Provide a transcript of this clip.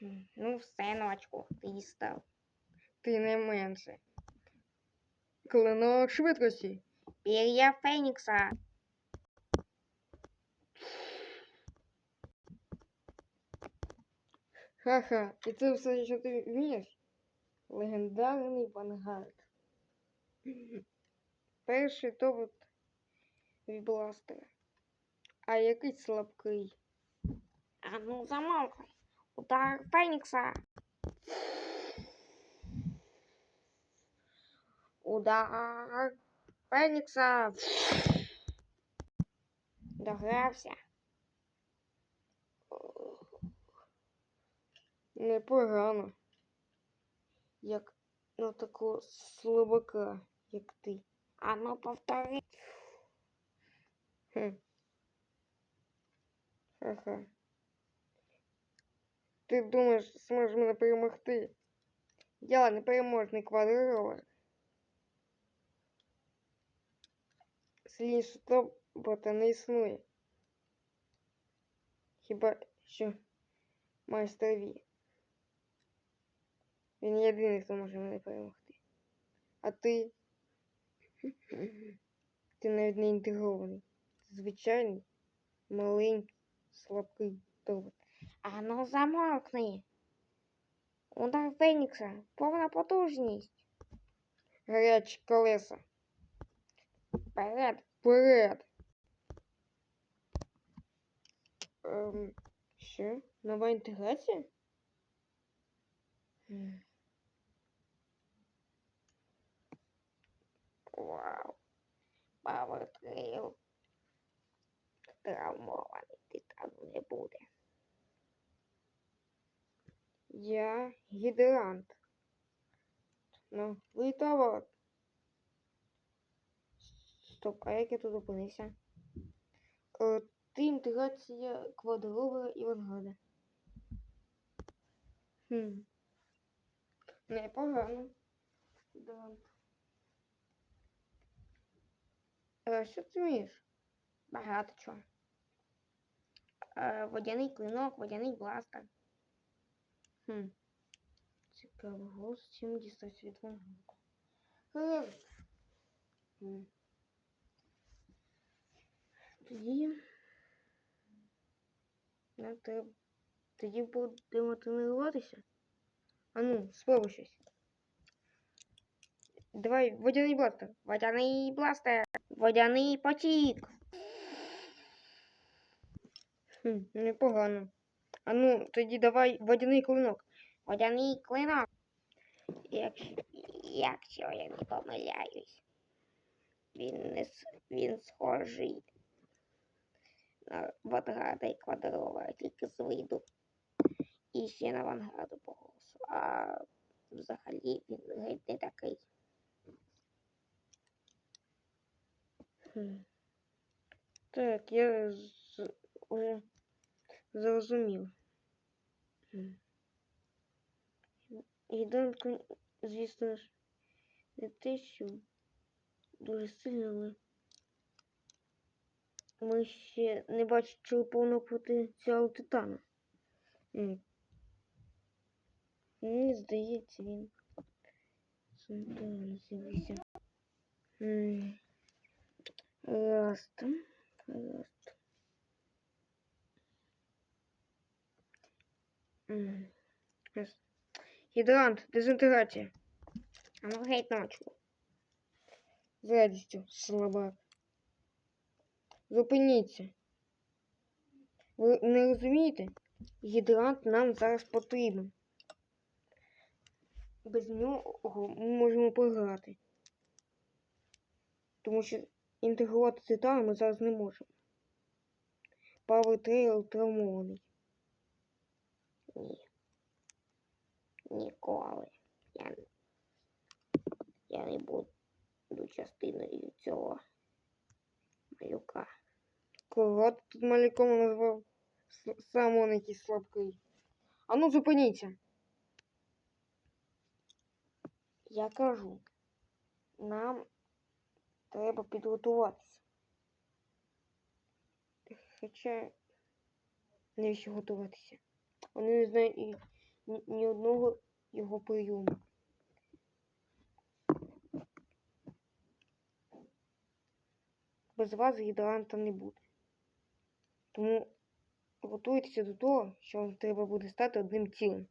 Ну, все, новачку, ти дістав. Ти не менше. Клинок швидкості. Пір'я Фенікса. Ха-ха, і це все, що ти вмієш? Легендарний вангард. Перший довод від бластера. А який слабкий. А ну, замовкай. Удар Фенікса. Удар Фенікса. Догрався. Непогано. Як на такого слабака, як ти. А ну, повтори. Хм. Ха-ха. Ти думаєш, зможеш мене? Я непереможний квадровер. Сильніше тобота не існує. Хіба що майстер Ві. Він єдиний, хто може мене перемогти. А ти? Ти навіть не інтегрований. Звичайний, маленький, слабкий тобот. Замовкни. Удар Фенікса. Повна потужність. Гарячі колеса. Вперед. Вперед! Ем, що? Нова інтеграція? Вау. Power Trail. Травмований титану не буде. Я гідрант. Ну, витовар. Стоп, а як я тут опинився? Е, ти інтеграція квадровера і вангада. Хм. Непогано. Гідрант. А що ти вмієш? Багато чого. Е, водяний клинок, водяний бластер. Хм. Цікаво, голос чим дістався від вангада. Тоді. Нам треба. Тоді будемо тренуватися. А ну, спробуй щось. Давай, водяний бластер. Водяний бластер. Водяний потік. Хм, непогано. А ну, тоді давай водяний клинок. Водяний клинок. Якщо, якщо я не помиляюсь, він не він схожий на Ватграда і Квадровера, тільки з виду. І ще на Вангарду по голосу. А взагалі він геть не такий. Так, я уже зрозумів. Хм. Звісно ж, не те, що дуже сильно, але ми ще не бачили повного потенціалу титана. Мені здається, він центрально з'явився. М. Гаразд. Гаразд. Гідрант, дезінтеграція. А ну геть ночу. З радістю, слабак. Зупиніться. Ви не розумієте? Гідрант нам зараз потрібен. Без нього ми можемо програти. Тому що інтегрувати титан ми зараз не можемо. Power Trail травмований. Ні. Ніколи. Я, я не буду частиною цього малюка. Кого ти тут малюком назвав? Сам он якийсь слабкий. А ну зупиніться. Я кажу, нам треба підготуватися. Хоча навіщо готуватися? Вони не знають, ні, ні одного його прийому. Без вас гідранта не буде. Тому готуйтеся до того, що вам треба буде стати одним цілим.